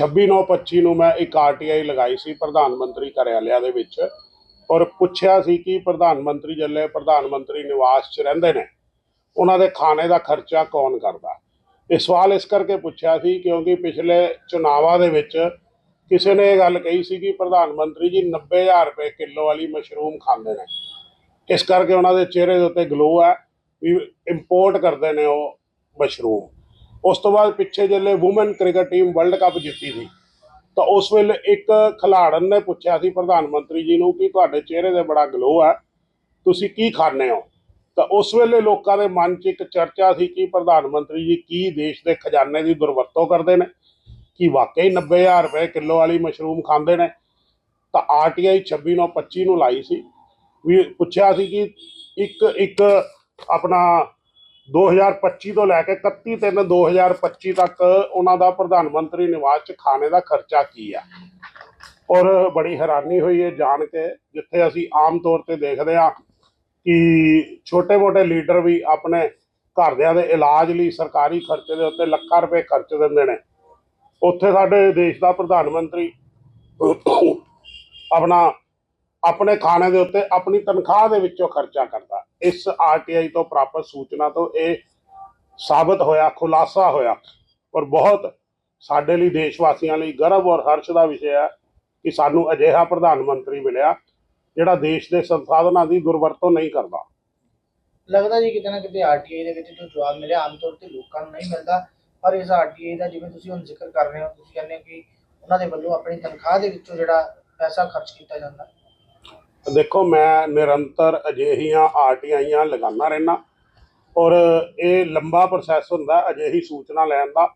26/9/25 ਨੂੰ ਮੈਂ ਇੱਕ ਆਰਟੀਆਈ ਲਗਾਈ ਸੀ ਪ੍ਰਧਾਨ ਮੰਤਰੀ ਕਾਰਿਆਲਿਆ ਦੇ ਵਿੱਚ ਔਰ ਪੁੱਛਿਆ ਸੀ ਕਿ ਪ੍ਰਧਾਨ ਮੰਤਰੀ ਜੱਲੇ ਪ੍ਰਧਾਨ ਮੰਤਰੀ ਨਿਵਾਸ 'ਚ ਰਹਿੰਦੇ ਨੇ, ਉਹਨਾਂ ਦੇ ਖਾਣੇ ਦਾ ਖਰਚਾ ਕੌਣ ਕਰਦਾ? ਇਹ ਸਵਾਲ ਇਸ ਕਰਕੇ ਪੁੱਛਿਆ ਸੀ ਕਿਉਂਕਿ ਪਿਛਲੇ ਚੁਣਾਵਾਂ ਦੇ ਵਿੱਚ ਕਿਸੇ ਨੇ ਇਹ ਗੱਲ ਕਹੀ ਸੀ ਕਿ ਪ੍ਰਧਾਨ ਮੰਤਰੀ ਜੀ 90000 ਰੁਪਏ ਕਿਲੋ ਵਾਲੀ ਮਸ਼ਰੂਮ ਖਾਂਦੇ ਨੇ। ਇਸ ਕਰਕੇ ਉਹਨਾਂ ਦੇ ਚਿਹਰੇ ਦੇ ਉੱਤੇ ਗਲੋ ਹੈ ਵੀ ਇੰਪੋਰਟ ਕਰਦੇ ਨੇ ਉਹ ਮਸ਼ਰੂਮ। ਉਸ ਤੋਂ ਬਾਅਦ ਪਿੱਛੇ ਜਿਹੜੇ women cricket team world cup ਜਿੱਤੀ ਸੀ, ਤਾਂ ਉਸ ਵੇਲੇ ਇੱਕ ਖਿਲਾੜਨ ਨੇ ਪੁੱਛਿਆ ਸੀ ਪ੍ਰਧਾਨ ਮੰਤਰੀ ਜੀ ਨੂੰ ਕਿ ਤੁਹਾਡੇ ਚਿਹਰੇ ਤੇ ਬੜਾ ਗਲੋ ਹੈ ਤੁਸੀਂ ਕੀ ਖਾਂਦੇ ਹੋ? ਤਾਂ ਉਸ ਵੇਲੇ ਲੋਕਾਂ ਦੇ ਮਨ 'ਚ ਇੱਕ ਚਰਚਾ ਸੀ ਕਿ ਪ੍ਰਧਾਨ ਮੰਤਰੀ ਜੀ ਕੀ ਦੇਸ਼ ਦੇ ਖਜ਼ਾਨੇ ਦੀ ਦੁਰਵਰਤੋਂ ਕਰਦੇ ਨੇ, ਕਿ ਵਾਕਈ 90000 ਰੁਪਏ ਕਿਲੋ ਵਾਲੀ ਮਸ਼ਰੂਮ ਖਾਂਦੇ ਨੇ? ਤਾਂ ਆਰਟੀਆਈ 26 ਨੂੰ 25 ਨੂੰ ਲਾਈ ਸੀ, ਵੀ ਪੁੱਛਿਆ ਸੀ ਕਿ ਇੱਕ ਇੱਕ ਆਪਣਾ 2025 ਤੋਂ ਲੈ ਕੇ 31 3 2025 ਤੱਕ ਉਹਨਾਂ ਦਾ ਪ੍ਰਧਾਨ ਮੰਤਰੀ ਨਿਵਾਸ 'ਚ ਖਾਣੇ ਦਾ ਖਰਚਾ ਕੀ ਆ? ਔਰ ਬੜੀ ਹੈਰਾਨੀ ਹੋਈ ਹੈ ਜਾਣ ਕੇ, ਜਿੱਥੇ ਅਸੀਂ ਆਮ ਤੌਰ ਤੇ ਦੇਖਦੇ ਹਾਂ ਕਿ ਛੋਟੇ-ਮੋਟੇ ਲੀਡਰ ਵੀ ਆਪਣੇ ਘਰਦਿਆਂ ਦੇ ਇਲਾਜ ਲਈ ਸਰਕਾਰੀ ਖਰਚੇ ਦੇ ਉੱਤੇ ਲੱਖਾਂ ਰੁਪਏ ਖਰਚ ਦਿੰਦੇ ਨੇ। ਉੱਥੇ ਸਾਡੇ ਦੇਸ਼ ਦਾ ਪ੍ਰਧਾਨ ਮੰਤਰੀ ਆਪਣਾ ਆਪਣੇ ਖਾਣੇ ਦੇ ਉੱਤੇ ਆਪਣੀ ਤਨਖਾਹ ਦੇ ਵਿੱਚੋਂ ਖਰਚਾ ਕਰਦਾ। ਇਸ ਆਰਟੀਆਈ ਤੋਂ ਪ੍ਰਾਪਤ ਸੂਚਨਾ ਤੋਂ ਇਹ ਸਾਬਤ ਹੋਇਆ, ਖੁਲਾਸਾ ਹੋਇਆ। ਔਰ ਬਹੁਤ ਸਾਡੇ ਲਈ ਦੇਸ਼ ਵਾਸੀਆਂ ਲਈ ਗਰਵ ਔਰ ਹਰਸ਼ ਦਾ ਵਿਸ਼ਾ ਹੈ ਕਿ ਸਾਨੂੰ ਅਜਿਹਾ ਪ੍ਰਧਾਨ ਮੰਤਰੀ ਮਿਲਿਆ, ਜਿਹੜਾ ਦੇਸ਼ ਦੇ ਸੰਸਾਧਨਾਂ ਦੀ ਦੁਰਵਰਤੋਂ ਨਹੀਂ ਕਰਦਾ। ਲੱਗਦਾ ਜੀ ਕਿਤੇ ਨਾ ਕਿਤੇ ਆਰਟੀਆਈ ਦੇ ਵਿੱਚ ਜੋ ਜਵਾਬ ਮਿਲਿਆ, ਆਮ ਤੌਰ ਤੇ ਲੋਕਾਂ ਨੂੰ ਨਹੀਂ ਮਿਲਦਾ। ਪਰ ਇਸ ਆਰਟੀਆਈ ਦਾ ਜਿਵੇਂ ਤੁਸੀਂ ਹੁਣ ਜ਼ਿਕਰ ਕਰ ਰਹੇ ਹੋ, ਤੁਸੀਂ ਕਹਿੰਦੇ ਕਿ ਉਹਨਾਂ ਦੇ ਵੱਲੋਂ ਆਪਣੀ ਤਨਖਾਹ ਦੇ ਵਿੱਚੋਂ ਜਿਹੜਾ ਪੈਸਾ ਖਰਚ ਕੀਤਾ ਜਾਂਦਾ। ਦੇਖੋ, ਮੈਂ ਨਿਰੰਤਰ ਅਜਿਹੀਆਂ ਆਰਟੀਆਈਆਂ ਲਗਾਉਂਦਾ ਰਹਿਣਾ ਔਰ ਇਹ ਲੰਬਾ ਪ੍ਰੋਸੈਸ ਹੁੰਦਾ ਅਜਿਹੀ ਸੂਚਨਾ ਲੈਣ ਦਾ।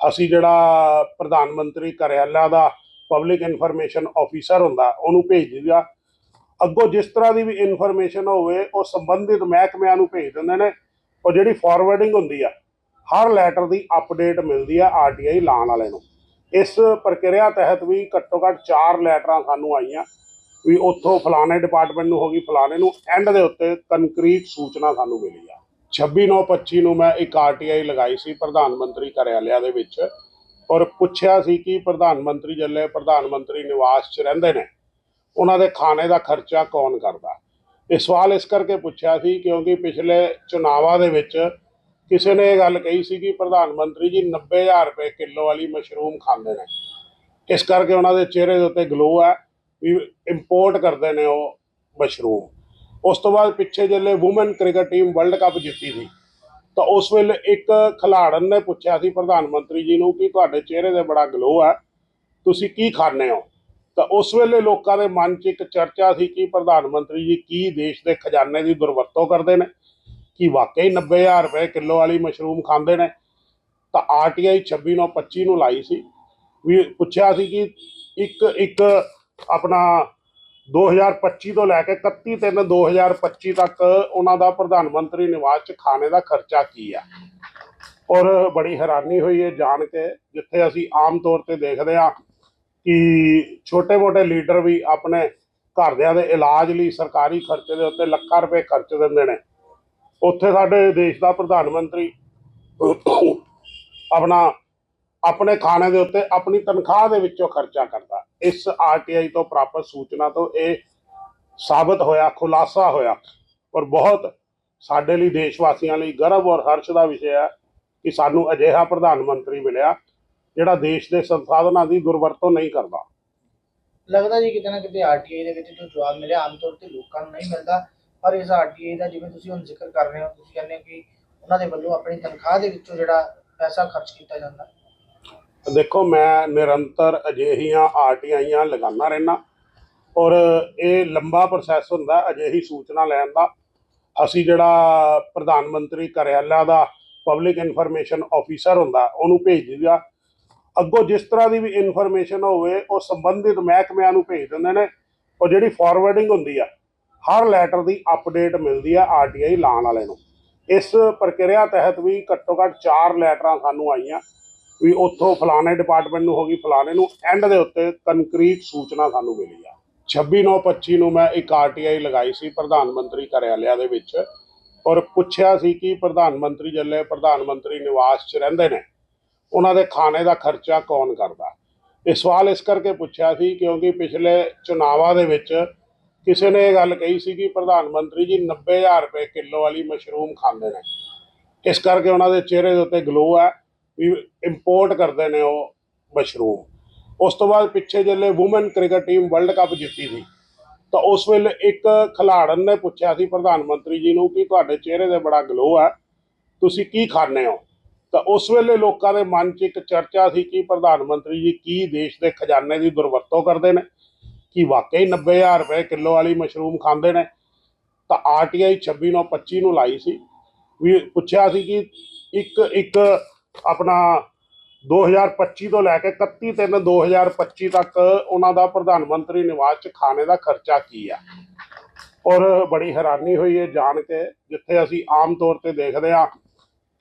ਅਸੀਂ ਜਿਹੜਾ ਪ੍ਰਧਾਨ ਮੰਤਰੀ ਕਾਰਿਆਲਾ ਦਾ ਪਬਲਿਕ ਇਨਫੋਰਮੇਸ਼ਨ ਆਫੀਸਰ ਹੁੰਦਾ, ਉਹਨੂੰ ਭੇਜ ਦਿੰਦਾ ਅੱਗੋਂ ਜਿਸ ਤਰ੍ਹਾਂ ਦੀ ਵੀ ਇਨਫੋਰਮੇਸ਼ਨ ਹੋਵੇ, ਉਹ ਸੰਬੰਧਿਤ ਮਹਿਕਮਿਆਂ ਨੂੰ ਭੇਜ ਦਿੰਦੇ ਨੇ। ਉਹ ਜਿਹੜੀ ਫਾਰਵਰਡਿੰਗ ਹੁੰਦੀ ਆ, ਹਰ ਲੈਟਰ ਦੀ ਅਪਡੇਟ ਮਿਲਦੀ ਆ ਆਰਟੀਆਈ ਲਾਣ ਵਾਲੇ ਨੂੰ। ਇਸ ਪ੍ਰਕਿਰਿਆ ਤਹਿਤ ਵੀ ਘੱਟੋ ਘੱਟ 4 ਲੈਟਰਾਂ ਸਾਨੂੰ ਆਈਆਂ। ਵੀ ਉੱਥੋਂ ਫਲਾਣੇ ਡਿਪਾਰਟਮੈਂਟ ਨੂੰ ਹੋ ਗਈ, ਫਲਾਣੇ ਨੂੰ ਐਂਡ ਦੇ ਉੱਤੇ ਕੰਕਰੀਟ ਸੂਚਨਾ ਸਾਨੂੰ ਮਿਲੀ ਆ। 26/9/25 ਨੂੰ ਮੈਂ ਇੱਕ ਆਰਟੀਆਈ ਲਗਾਈ ਸੀ ਪ੍ਰਧਾਨ ਮੰਤਰੀ ਕਾਰਿਆਲਿਆ ਦੇ ਵਿੱਚ ਔਰ ਪੁੱਛਿਆ ਸੀ ਕਿ ਪ੍ਰਧਾਨ ਮੰਤਰੀ ਜੱਲੇ ਪ੍ਰਧਾਨ ਮੰਤਰੀ ਨਿਵਾਸ 'ਚ ਰਹਿੰਦੇ ਨੇ, ਉਹਨਾਂ ਦੇ ਖਾਣੇ ਦਾ ਖਰਚਾ ਕੌਣ ਕਰਦਾ? ਇਹ ਸਵਾਲ ਇਸ ਕਰਕੇ ਪੁੱਛਿਆ ਸੀ ਕਿਉਂਕਿ ਪਿਛਲੇ ਚੁਣਾਵਾਂ ਦੇ ਵਿੱਚ ਕਿਸੇ ਨੇ ਇਹ ਗੱਲ ਕਹੀ ਸੀ ਕਿ ਪ੍ਰਧਾਨ ਮੰਤਰੀ ਜੀ 90000 ਰੁਪਏ ਕਿਲੋ ਵਾਲੀ ਮਸ਼ਰੂਮ ਖਾਂਦੇ ਨੇ। ਇਸ ਕਰਕੇ ਉਹਨਾਂ ਦੇ ਚਿਹਰੇ ਦੇ ਉੱਤੇ ਗਲੋ ਹੈ ਵੀ ਇੰਪੋਰਟ ਕਰਦੇ ਨੇ ਉਹ ਮਸ਼ਰੂਮ। ਉਸ ਤੋਂ ਬਾਅਦ ਪਿੱਛੇ ਜਿਹੜੇ women cricket team world cup ਜਿੱਤੀ ਸੀ, ਤਾਂ ਉਸ ਵੇਲੇ ਇੱਕ ਖਿਲਾੜਨ ਨੇ ਪੁੱਛਿਆ ਸੀ ਪ੍ਰਧਾਨ ਮੰਤਰੀ ਜੀ ਨੂੰ ਕਿ ਤੁਹਾਡੇ ਚਿਹਰੇ ਤੇ ਬੜਾ ਗਲੋ ਹੈ ਤੁਸੀਂ ਕੀ ਖਾਂਦੇ ਹੋ? ਤਾਂ ਉਸ ਵੇਲੇ ਲੋਕਾਂ ਦੇ ਮਨ 'ਚ ਇੱਕ ਚਰਚਾ ਸੀ ਕਿ ਪ੍ਰਧਾਨ ਮੰਤਰੀ ਜੀ ਕੀ ਦੇਸ਼ ਦੇ ਖਜ਼ਾਨੇ ਦੀ ਦੁਰਵਰਤੋਂ ਕਰਦੇ ਨੇ? ਕਿ ਵਾਕਈ 90000 ਰੁਪਏ ਕਿਲੋ ਵਾਲੀ ਮਸ਼ਰੂਮ ਖਾਂਦੇ ਨੇ? ਤਾਂ ਆਰਟੀਆਈ 26 ਨੂੰ 25 ਨੂੰ ਲਾਈ ਸੀ, ਵੀ ਪੁੱਛਿਆ ਸੀ ਕਿ ਇੱਕ ਇੱਕ ਆਪਣਾ 2025 ਤੋਂ ਲੈ ਕੇ 31 3 2025 ਤੱਕ ਉਹਨਾਂ ਦਾ ਪ੍ਰਧਾਨ ਮੰਤਰੀ ਨਿਵਾਸ 'ਚ ਖਾਣੇ ਦਾ ਖਰਚਾ ਕੀ ਆ? ਔਰ ਬੜੀ ਹੈਰਾਨੀ ਹੋਈ ਹੈ ਜਾਣ ਕੇ, ਜਿੱਥੇ ਅਸੀਂ ਆਮ ਤੌਰ ਤੇ ਦੇਖਦੇ ਹਾਂ ਕਿ ਛੋਟੇ-ਮੋਟੇ ਲੀਡਰ ਵੀ ਆਪਣੇ ਘਰਦਿਆਂ ਦੇ ਇਲਾਜ ਲਈ ਸਰਕਾਰੀ ਖਰਚੇ ਦੇ ਉੱਤੇ ਲੱਖਾਂ ਰੁਪਏ ਖਰਚ ਦਿੰਦੇ ਨੇ। ਉੱਥੇ ਸਾਡੇ ਦੇਸ਼ ਦਾ ਪ੍ਰਧਾਨ ਮੰਤਰੀ ਆਪਣਾ ਆਪਣੇ ਖਾਣੇ ਦੇ ਉੱਤੇ ਆਪਣੀ ਤਨਖਾਹ ਦੇ ਵਿੱਚੋਂ ਖਰਚਾ ਕਰਦਾ। ਇਸ ਆਰਟੀਆਈ ਤੋਂ ਪ੍ਰਾਪਤ ਸੂਚਨਾ ਤੋਂ ਇਹ ਸਾਬਤ ਹੋਇਆ, ਖੁਲਾਸਾ ਹੋਇਆ। ਔਰ ਬਹੁਤ ਸਾਡੇ ਲਈ ਦੇਸ਼ ਵਾਸੀਆਂ ਲਈ ਗਰਵ ਔਰ ਹਰਸ਼ ਦਾ ਵਿਸ਼ਾ ਹੈ ਕਿ ਸਾਨੂੰ ਅਜਿਹਾ ਪ੍ਰਧਾਨ ਮੰਤਰੀ ਮਿਲਿਆ, ਜਿਹੜਾ ਦੇਸ਼ ਦੇ ਸੰਸਾਧਨਾਂ ਦੀ ਦੁਰਵਰਤੋਂ ਨਹੀਂ ਕਰਦਾ। ਲੱਗਦਾ ਜੀ ਕਿਤੇ ਨਾ ਕਿਤੇ ਆਰਟੀਆਈ ਦੇ ਵਿੱਚ ਜੋ ਜਵਾਬ ਮਿਲਿਆ, ਆਮ ਤੌਰ ਤੇ ਲੋਕਾਂ ਨੂੰ ਨਹੀਂ ਮਿਲਦਾ। ਪਰ ਇਸ ਆਰਟੀਆਈ ਦਾ ਜਿਵੇਂ ਤੁਸੀਂ ਹੁਣ ਜ਼ਿਕਰ ਕਰ ਰਹੇ ਹੋ, ਤੁਸੀਂ ਕਹਿੰਦੇ ਹੋ ਕਿ ਉਹਨਾਂ ਦੇ ਵੱਲੋਂ ਆਪਣੀ ਤਨਖਾਹ ਦੇ ਵਿੱਚੋਂ ਜਿਹੜਾ ਪੈਸਾ ਖਰਚ ਕੀਤਾ ਜਾਂਦਾ। ਦੇਖੋ, ਮੈਂ ਨਿਰੰਤਰ ਅਜਿਹੀਆਂ ਆਰਟੀਆਈਆਂ ਲਗਾਉਂਦਾ ਰਹਿਣਾ ਔਰ ਇਹ ਲੰਬਾ ਪ੍ਰੋਸੈਸ ਹੁੰਦਾ, ਅਜਿਹੀ ਸੂਚਨਾ ਲੈਣ ਦਾ। ਅਸੀਂ ਜਿਹੜਾ ਪ੍ਰਧਾਨ ਮੰਤਰੀ ਕਾਰਿਆਲਾ ਦਾ ਪਬਲਿਕ ਇਨਫੋਰਮੇਸ਼ਨ ਆਫੀਸਰ ਹੁੰਦਾ, ਉਹਨੂੰ ਭੇਜ ਦਿੰਦਾ ਅੱਗੋਂ ਜਿਸ ਤਰ੍ਹਾਂ ਦੀ ਵੀ ਇਨਫੋਰਮੇਸ਼ਨ ਹੋਵੇ, ਉਹ ਸੰਬੰਧਿਤ ਮਹਿਕਮਿਆਂ ਨੂੰ ਭੇਜ ਦਿੰਦੇ ਨੇ। ਔਰ ਜਿਹੜੀ ਫਾਰਵਰਡਿੰਗ ਹੁੰਦੀ ਆ, ਹਰ ਲੈਟਰ ਦੀ ਅਪਡੇਟ ਮਿਲਦੀ ਆ ਆਰਟੀਆਈ ਲਾਣ ਵਾਲੇ ਨੂੰ। ਇਸ ਪ੍ਰਕਿਰਿਆ ਤਹਿਤ ਵੀ ਘੱਟੋ ਘੱਟ 4 ਲੈਟਰਾਂ ਸਾਨੂੰ ਆਈਆਂ। ਵੀ ਉੱਥੋਂ ਫਲਾਣੇ ਡਿਪਾਰਟਮੈਂਟ ਨੂੰ ਹੋ ਗਈ, ਫਲਾਣੇ ਨੂੰ ਐਂਡ ਦੇ ਉੱਤੇ ਕੰਕਰੀਟ ਸੂਚਨਾ ਸਾਨੂੰ ਮਿਲੀ ਆ। 26/9/25 ਨੂੰ ਮੈਂ ਇੱਕ ਆਰਟੀਆਈ ਲਗਾਈ ਸੀ ਪ੍ਰਧਾਨ ਮੰਤਰੀ ਕਾਰਿਆਲਿਆ ਦੇ ਵਿੱਚ ਔਰ ਪੁੱਛਿਆ ਸੀ ਕਿ ਪ੍ਰਧਾਨ ਮੰਤਰੀ ਜੱਲੇ ਪ੍ਰਧਾਨ ਮੰਤਰੀ ਨਿਵਾਸ 'ਚ ਰਹਿੰਦੇ ਨੇ, ਉਹਨਾਂ ਦੇ ਖਾਣੇ ਦਾ ਖਰਚਾ ਕੌਣ ਕਰਦਾ? ਇਹ ਸਵਾਲ ਇਸ ਕਰਕੇ ਪੁੱਛਿਆ ਸੀ ਕਿਉਂਕਿ ਪਿਛਲੇ ਚੁਣਾਵਾਂ ਦੇ ਵਿੱਚ ਕਿਸੇ ਨੇ ਇਹ ਗੱਲ ਕਹੀ ਸੀ ਕਿ ਪ੍ਰਧਾਨ ਮੰਤਰੀ ਜੀ 90000 ਰੁਪਏ ਕਿਲੋ ਵਾਲੀ ਮਸ਼ਰੂਮ ਖਾਂਦੇ ਨੇ। ਇਸ ਕਰਕੇ ਉਹਨਾਂ ਦੇ ਚਿਹਰੇ ਦੇ ਉੱਤੇ ਗਲੋ ਹੈ ਵੀ ਇੰਪੋਰਟ ਕਰਦੇ ਨੇ ਉਹ ਮਸ਼ਰੂਮ ਉਸ ਤੋਂ ਬਾਅਦ ਪਿੱਛੇ ਜਿਹੜੇ women cricket team world cup ਜਿੱਤੀ ਸੀ, ਤਾਂ ਉਸ ਵੇਲੇ ਇੱਕ ਖਿਲਾੜਨ ਨੇ ਪੁੱਛਿਆ ਸੀ ਪ੍ਰਧਾਨ ਮੰਤਰੀ ਜੀ ਨੂੰ ਕਿ ਤੁਹਾਡੇ ਚਿਹਰੇ ਤੇ ਬੜਾ ਗਲੋ ਹੈ ਤੁਸੀਂ ਕੀ ਖਾਂਦੇ ਹੋ? ਤਾਂ ਉਸ ਵੇਲੇ ਲੋਕਾਂ ਦੇ ਮਨ 'ਚ ਇੱਕ ਚਰਚਾ ਸੀ ਕਿ ਪ੍ਰਧਾਨ ਮੰਤਰੀ ਜੀ ਕੀ ਦੇਸ਼ ਦੇ ਖਜ਼ਾਨੇ ਦੀ ਦੁਰਵਰਤੋਂ ਕਰਦੇ ਨੇ? ਕਿ ਵਾਕਈ 90000 ਰੁਪਏ ਕਿਲੋ ਵਾਲੀ ਮਸ਼ਰੂਮ ਖਾਂਦੇ ਨੇ? ਤਾਂ ਆਰਟੀਆਈ 26 ਨੂੰ 25 ਨੂੰ ਲਾਈ ਸੀ, ਵੀ ਪੁੱਛਿਆ ਸੀ ਕਿ ਇੱਕ ਇੱਕ ਆਪਣਾ 2025 ਤੋਂ ਲੈ ਕੇ 31 3 2025 ਤੱਕ ਉਹਨਾਂ ਦਾ ਪ੍ਰਧਾਨ ਮੰਤਰੀ ਨਿਵਾਸ 'ਚ ਖਾਣੇ ਦਾ ਖਰਚਾ ਕੀ ਆ? ਔਰ ਬੜੀ ਹੈਰਾਨੀ ਹੋਈ ਹੈ ਜਾਣ ਕੇ, ਜਿੱਥੇ ਅਸੀਂ ਆਮ ਤੌਰ ਤੇ ਦੇਖਦੇ ਹਾਂ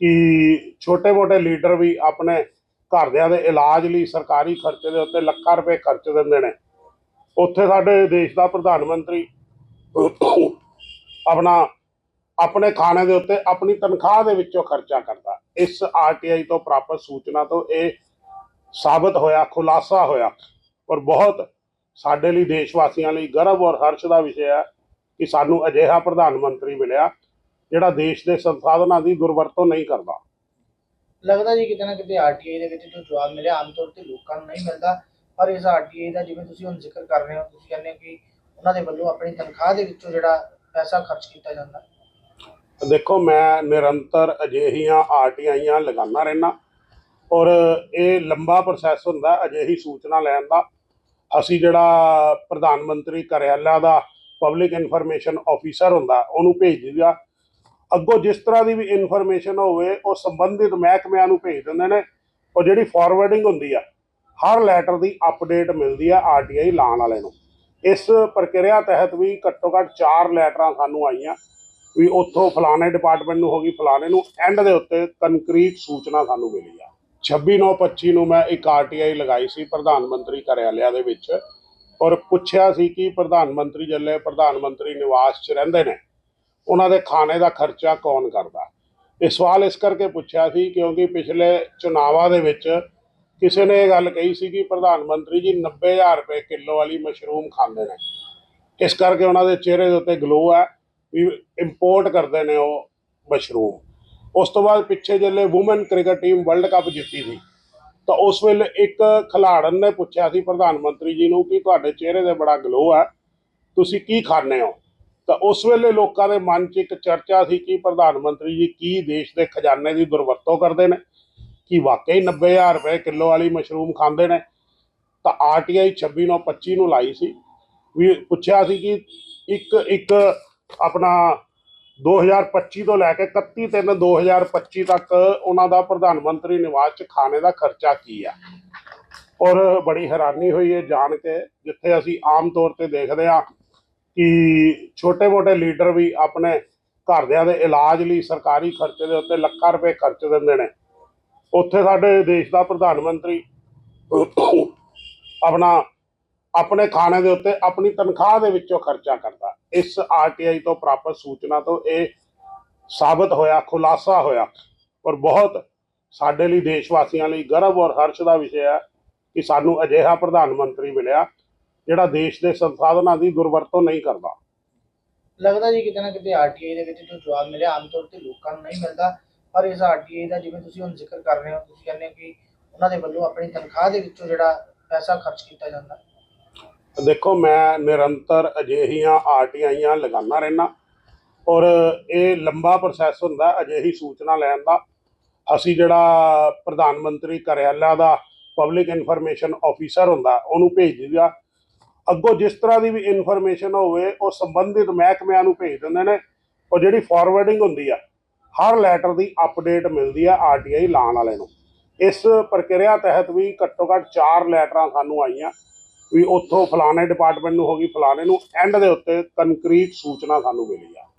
ਕਿ ਛੋਟੇ-ਮੋਟੇ ਲੀਡਰ ਵੀ ਆਪਣੇ ਘਰਦਿਆਂ ਦੇ ਇਲਾਜ ਲਈ ਸਰਕਾਰੀ ਖਰਚੇ ਦੇ ਉੱਤੇ ਲੱਖਾਂ ਰੁਪਏ ਖਰਚ ਦਿੰਦੇ ਨੇ। ਉੱਥੇ ਸਾਡੇ ਦੇਸ਼ ਦਾ ਪ੍ਰਧਾਨ ਮੰਤਰੀ ਆਪਣਾ ਆਪਣੇ ਖਾਣੇ ਦੇ ਉੱਤੇ ਆਪਣੀ ਤਨਖਾਹ ਦੇ ਵਿੱਚੋਂ ਖਰਚਾ ਕਰਦਾ। ਇਸ ਆਰਟੀਆਈ ਤੋਂ ਪ੍ਰਾਪਤ ਸੂਚਨਾ ਤੋਂ ਇਹ ਸਾਬਤ ਹੋਇਆ, ਖੁਲਾਸਾ ਹੋਇਆ। ਔਰ ਬਹੁਤ ਸਾਡੇ ਲਈ ਦੇਸ਼ ਵਾਸੀਆਂ ਲਈ ਗਰਵ ਔਰ ਹਰਸ਼ ਦਾ ਵਿਸ਼ਾ ਹੈ ਕਿ ਸਾਨੂੰ ਅਜਿਹਾ ਪ੍ਰਧਾਨ ਮੰਤਰੀ ਮਿਲਿਆ, ਜਿਹੜਾ ਦੇਸ਼ ਦੇ ਸੰਸਾਧਨਾਂ ਦੀ ਦੁਰਵਰਤੋਂ ਨਹੀਂ ਕਰਦਾ। ਲੱਗਦਾ ਜੀ ਕਿਤੇ ਨਾ ਕਿਤੇ ਆਰਟੀਆਈ ਦੇ ਵਿੱਚ ਜੋ ਜਵਾਬ ਮਿਲਿਆ, ਆਮ ਤੌਰ ਤੇ ਲੋਕਾਂ ਨੂੰ ਨਹੀਂ ਮਿਲਦਾ। ਪਰ ਇਸ ਆਰਟੀਆਈ ਦਾ ਜਿਵੇਂ ਤੁਸੀਂ ਹੁਣ ਜ਼ਿਕਰ ਕਰ ਰਹੇ ਹੋ, ਤੁਸੀਂ ਕਹਿੰਦੇ ਹੋ ਕਿ ਉਹਨਾਂ ਦੇ ਵੱਲੋਂ ਆਪਣੀ ਤਨਖਾਹ ਦੇ ਵਿੱਚੋਂ ਜਿਹੜਾ ਪੈਸਾ ਖਰਚ ਕੀਤਾ ਜਾਂਦਾ। ਦੇਖੋ, ਮੈਂ ਨਿਰੰਤਰ ਅਜਿਹੀਆਂ ਆਰਟੀਆਈਆਂ ਲਗਾਉਂਦਾ ਰਹਿਣਾ ਔਰ ਇਹ ਲੰਬਾ ਪ੍ਰੋਸੈਸ ਹੁੰਦਾ ਅਜਿਹੀ ਸੂਚਨਾ ਲੈਣ ਦਾ। ਅਸੀਂ ਜਿਹੜਾ ਪ੍ਰਧਾਨ ਮੰਤਰੀ ਕਾਰਿਆਲਾ ਦਾ ਪਬਲਿਕ ਇਨਫੋਰਮੇਸ਼ਨ ਆਫੀਸਰ ਹੁੰਦਾ, ਉਹਨੂੰ ਭੇਜ ਦਿੰਦਾ ਅੱਗੋਂ ਜਿਸ ਤਰ੍ਹਾਂ ਦੀ ਵੀ ਇਨਫੋਰਮੇਸ਼ਨ ਹੋਵੇ, ਉਹ ਸੰਬੰਧਿਤ ਮਹਿਕਮਿਆਂ ਨੂੰ ਭੇਜ ਦਿੰਦੇ ਨੇ। ਉਹ ਜਿਹੜੀ ਫਾਰਵਰਡਿੰਗ ਹੁੰਦੀ ਆ, ਹਰ ਲੈਟਰ ਦੀ ਅਪਡੇਟ ਮਿਲਦੀ ਆ ਆਰਟੀਆਈ ਲਾਣ ਵਾਲੇ ਨੂੰ। ਇਸ ਪ੍ਰਕਿਰਿਆ ਤਹਿਤ ਵੀ ਘੱਟੋ ਘੱਟ 4 ਲੈਟਰਾਂ ਸਾਨੂੰ ਆਈਆਂ। ਵੀ ਉੱਥੋਂ ਫਲਾਣੇ ਡਿਪਾਰਟਮੈਂਟ ਨੂੰ ਹੋ ਗਈ, ਫਲਾਣੇ ਨੂੰ ਐਂਡ ਦੇ ਉੱਤੇ ਕੰਕਰੀਟ ਸੂਚਨਾ ਸਾਨੂੰ ਮਿਲੀ ਆ। 26 ਨੌ 25 ਨੂੰ ਮੈਂ ਇੱਕ ਆਰਟੀਆਈ ਲਗਾਈ ਸੀ ਪ੍ਰਧਾਨ ਮੰਤਰੀ ਕਾਰਿਆਲਿਆ ਦੇ ਵਿੱਚ ਔਰ ਪੁੱਛਿਆ ਸੀ ਕਿ ਪ੍ਰਧਾਨ ਮੰਤਰੀ ਜੱਲੇ ਪ੍ਰਧਾਨ ਮੰਤਰੀ ਨਿਵਾਸ 'ਚ ਰਹਿੰਦੇ ਨੇ, ਉਹਨਾਂ ਦੇ ਖਾਣੇ ਦਾ ਖਰਚਾ ਕੌਣ ਕਰਦਾ? ਇਹ ਸਵਾਲ ਇਸ ਕਰਕੇ ਪੁੱਛਿਆ ਸੀ ਕਿਉਂਕਿ ਪਿਛਲੇ ਚੁਣਾਵਾਂ ਦੇ ਵਿੱਚ ਕਿਸੇ ਨੇ ਇਹ ਗੱਲ ਕਹੀ ਸੀ ਕਿ ਪ੍ਰਧਾਨ ਮੰਤਰੀ ਜੀ 90000 ਰੁਪਏ ਕਿਲੋ ਵਾਲੀ ਮਸ਼ਰੂਮ ਖਾਂਦੇ ਨੇ। ਇਸ ਕਰਕੇ ਉਹਨਾਂ ਦੇ ਚਿਹਰੇ ਦੇ ਉੱਤੇ ਗਲੋ ਹੈ ਵੀ ਇੰਪੋਰਟ ਕਰਦੇ ਨੇ ਉਹ ਮਸ਼ਰੂਮ ਉਸ ਤੋਂ ਬਾਅਦ ਪਿੱਛੇ ਜਿਹੜੇ women cricket team world cup ਜਿੱਤੀ ਸੀ, ਤਾਂ ਉਸ ਵੇਲੇ ਇੱਕ ਖਿਲਾੜਨ ਨੇ ਪੁੱਛਿਆ ਸੀ ਪ੍ਰਧਾਨ ਮੰਤਰੀ ਜੀ ਨੂੰ ਕਿ ਤੁਹਾਡੇ ਚਿਹਰੇ ਤੇ ਬੜਾ ਗਲੋ ਹੈ ਤੁਸੀਂ ਕੀ ਖਾਂਦੇ ਹੋ? ਤਾਂ ਉਸ ਵੇਲੇ ਲੋਕਾਂ ਦੇ ਮਨ 'ਚ ਇੱਕ ਚਰਚਾ ਸੀ ਕਿ ਪ੍ਰਧਾਨ ਮੰਤਰੀ ਜੀ ਕੀ ਦੇਸ਼ ਦੇ ਖਜ਼ਾਨੇ ਦੀ ਦੁਰਵਰਤੋਂ ਕਰਦੇ ਨੇ, ਕਿ ਵਾਕਈ 90000 ਰੁਪਏ ਕਿਲੋ ਵਾਲੀ ਮਸ਼ਰੂਮ ਖਾਂਦੇ ਨੇ। ਤਾਂ ਆਰਟੀਆਈ 26 ਨੂੰ 25 ਨੂੰ ਲਾਈ ਸੀ, ਵੀ ਪੁੱਛਿਆ ਸੀ ਕਿ ਇੱਕ ਇੱਕ ਆਪਣਾ 2025 ਤੋਂ ਲੈ ਕੇ 31 3 2025 ਤੱਕ ਉਹਨਾਂ ਦਾ ਪ੍ਰਧਾਨ ਮੰਤਰੀ ਨਿਵਾਸ 'ਚ ਖਾਣੇ ਦਾ ਖਰਚਾ ਕੀ ਆ? ਔਰ ਬੜੀ ਹੈਰਾਨੀ ਹੋਈ ਹੈ ਜਾਣ ਕੇ, ਜਿੱਥੇ ਅਸੀਂ ਆਮ ਤੌਰ ਤੇ ਦੇਖਦੇ ਹਾਂ ਕਿ ਛੋਟੇ-ਮੋਟੇ ਲੀਡਰ ਵੀ ਆਪਣੇ ਘਰਦਿਆਂ ਦੇ ਇਲਾਜ ਲਈ ਸਰਕਾਰੀ ਖਰਚੇ ਦੇ ਉੱਤੇ ਲੱਖਾਂ ਰੁਪਏ ਖਰਚ ਦਿੰਦੇ ਨੇ। ਉੱਥੇ ਸਾਡੇ ਦੇਸ਼ ਦਾ ਪ੍ਰਧਾਨ ਮੰਤਰੀ ਆਪਣਾ ਆਪਣੇ ਖਾਣੇ ਦੇ ਉੱਤੇ ਆਪਣੀ ਤਨਖਾਹ ਦੇ ਵਿੱਚੋਂ ਖਰਚਾ ਕਰਦਾ। ਇਸ ਆਰਟੀਆਈ ਤੋਂ ਪ੍ਰਾਪਤ ਸੂਚਨਾ ਤੋਂ ਇਹ ਸਾਬਤ ਹੋਇਆ, ਖੁਲਾਸਾ ਹੋਇਆ। ਔਰ ਬਹੁਤ ਸਾਡੇ ਲਈ ਦੇਸ਼ ਵਾਸੀਆਂ ਲਈ ਗਰਵ ਔਰ ਹਰਸ਼ ਦਾ ਵਿਸ਼ਾ ਹੈ ਕਿ ਸਾਨੂੰ ਅਜਿਹਾ ਪ੍ਰਧਾਨ ਮੰਤਰੀ ਮਿਲਿਆ, ਜਿਹੜਾ ਦੇਸ਼ ਦੇ ਸੰਸਾਧਨਾਂ ਦੀ ਦੁਰਵਰਤੋਂ ਨਹੀਂ ਕਰਦਾ। ਲੱਗਦਾ ਜੀ ਕਿਤੇ ਨਾ ਕਿਤੇ ਆਰਟੀਆਈ ਦੇ ਵਿੱਚ ਜੋ ਜਵਾਬ ਮਿਲਿਆ, ਆਮ ਤੌਰ ਤੇ ਲੋਕਾਂ ਨੂੰ ਨਹੀਂ ਮਿਲਦਾ। ਪਰ ਇਸ ਆਰਟੀਆਈ ਦਾ ਜਿਵੇਂ ਤੁਸੀਂ ਹੁਣ ਜ਼ਿਕਰ ਕਰ ਰਹੇ ਹੋ, ਤੁਸੀਂ ਕਹਿੰਦੇ ਹੋ ਕਿ ਉਹਨਾਂ ਦੇ ਵੱਲੋਂ ਆਪਣੀ ਤਨਖਾਹ ਦੇ ਵਿੱਚੋਂ ਜਿਹੜਾ ਪੈਸਾ ਖਰਚ ਕੀਤਾ ਜਾਂਦਾ। ਦੇਖੋ, ਮੈਂ ਨਿਰੰਤਰ ਅਜਿਹੀਆਂ ਆਰਟੀਆਈਆਂ ਲਗਾਉਂਦਾ ਰਹਿਣਾ ਔਰ ਇਹ ਲੰਬਾ ਪ੍ਰੋਸੈਸ ਹੁੰਦਾ ਅਜਿਹੀ ਸੂਚਨਾ ਲੈਣ ਦਾ। ਅਸੀਂ ਜਿਹੜਾ ਪ੍ਰਧਾਨ ਮੰਤਰੀ ਕਾਰਿਆਲਾ ਦਾ ਪਬਲਿਕ ਇਨਫੋਰਮੇਸ਼ਨ ਆਫੀਸਰ ਹੁੰਦਾ, ਉਹਨੂੰ ਭੇਜ ਦਿੰਦਾ ਅੱਗੋਂ ਜਿਸ ਤਰ੍ਹਾਂ ਦੀ ਵੀ ਇਨਫੋਰਮੇਸ਼ਨ ਹੋਵੇ, ਉਹ ਸੰਬੰਧਿਤ ਮਹਿਕਮਿਆਂ ਨੂੰ ਭੇਜ ਦਿੰਦੇ ਨੇ। ਉਹ ਜਿਹੜੀ ਫਾਰਵਰਡਿੰਗ ਹੁੰਦੀ ਆ, ਹਰ ਲੈਟਰ ਦੀ ਅਪਡੇਟ ਮਿਲਦੀ ਆ ਆਰਟੀਆਈ ਲਾਣ ਵਾਲੇ ਨੂੰ। ਇਸ ਪ੍ਰਕਿਰਿਆ ਤਹਿਤ ਵੀ ਘੱਟੋ ਘੱਟ 4 ਲੈਟਰਾਂ ਸਾਨੂੰ ਆਈਆਂ। ਵੀ ਉੱਥੋਂ ਫਲਾਣੇ ਡਿਪਾਰਟਮੈਂਟ ਨੂੰ ਹੋ ਗਈ, ਫਲਾਣੇ ਨੂੰ ਐਂਡ ਦੇ ਉੱਤੇ ਕੰਕਰੀਟ ਸੂਚਨਾ ਸਾਨੂੰ ਮਿਲੀ ਆ।